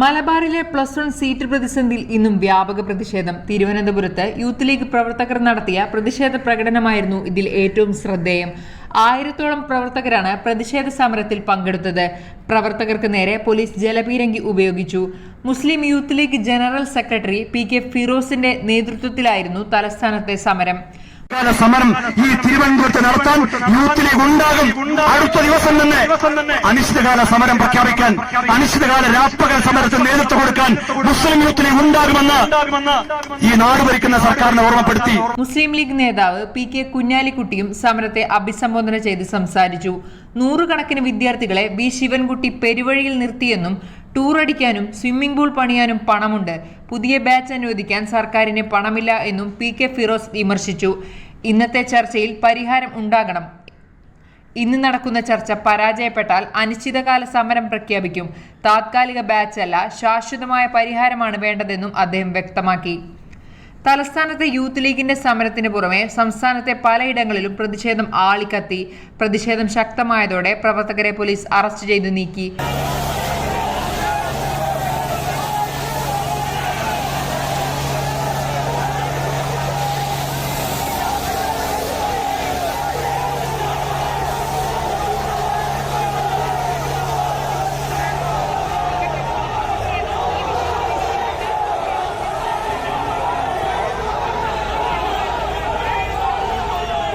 മലബാറിലെ plus one seat പ്രതിസന്ധിയിൽ ഇന്നും വ്യാപക പ്രതിഷേധം. തിരുവനന്തപുരത്ത് യൂത്ത് ലീഗ് പ്രവർത്തകർ നടത്തിയ പ്രതിഷേധ പ്രകടനമായിരുന്നു ഇതിൽ ഏറ്റവും ശ്രദ്ധേയം. ആയിരത്തോളം പ്രവർത്തകരാണ് പ്രതിഷേധ സമരത്തിൽ പങ്കെടുത്തത്. പ്രവർത്തകർക്ക് നേരെ പോലീസ് ജലപീരങ്കി ഉപയോഗിച്ചു. Muslim Youth League general secretary P K ഫിറോസിന്റെ നേതൃത്വത്തിലായിരുന്നു തലസ്ഥാനത്തെ സമരം. സമരം ഈ തിരുവനന്തപുരത്ത് നടത്താൻ യൂത്ത് ലീഗ് ഉണ്ടാകും അടുത്ത ദിവസം തന്നെ അനിശ്ചിതകാല സമരം പ്രഖ്യാപിക്കാൻ അനിശ്ചിതകാല രാപ്പകൽ സമരത്തിന് നേതൃത്വം കൊടുക്കാൻ മുസ്ലിം യൂത്ത് ലീഗ് ഉണ്ടാകുമെന്ന് ഈ നാട് ഭരിക്കുന്ന സർക്കാരിനെ ഓർമ്മപ്പെടുത്തി. മുസ്ലിം ലീഗ് നേതാവ് പി കെ കുഞ്ഞാലിക്കുട്ടിയും സമരത്തെ അഭിസംബോധന ചെയ്ത് സംസാരിച്ചു. നൂറുകണക്കിന് വിദ്യാർത്ഥികളെ വി ശിവൻകുട്ടി പെരുവഴിയിൽ നിർത്തിയെന്നും ടൂർ അടിക്കാനും സ്വിമ്മിംഗ് പൂൾ പണിയാനും പണമുണ്ട്. പുതിയ ബാച്ച് അനുവദിക്കാൻ സർക്കാരിന് പണമില്ല എന്നും പി കെ ഫിറോസ് വിമർശിച്ചു. ഇന്നത്തെ ചർച്ചയിൽ പരിഹാരം ഉണ്ടാകണം. ഇന്ന് നടക്കുന്ന ചർച്ച പരാജയപ്പെട്ടാൽ അനിശ്ചിതകാല സമരം പ്രഖ്യാപിക്കും. താത്കാലിക ബാച്ച് അല്ല ശാശ്വതമായ പരിഹാരമാണ് വേണ്ടതെന്നും അദ്ദേഹം വ്യക്തമാക്കി. തലസ്ഥാനത്തെ യൂത്ത് ലീഗിന്റെ സമരത്തിന് പുറമെ സംസ്ഥാനത്തെ പലയിടങ്ങളിലും പ്രതിഷേധം ആളിക്കത്തി. പ്രതിഷേധം ശക്തമായതോടെ പ്രവർത്തകരെ പോലീസ് അറസ്റ്റ് ചെയ്തു നീക്കി.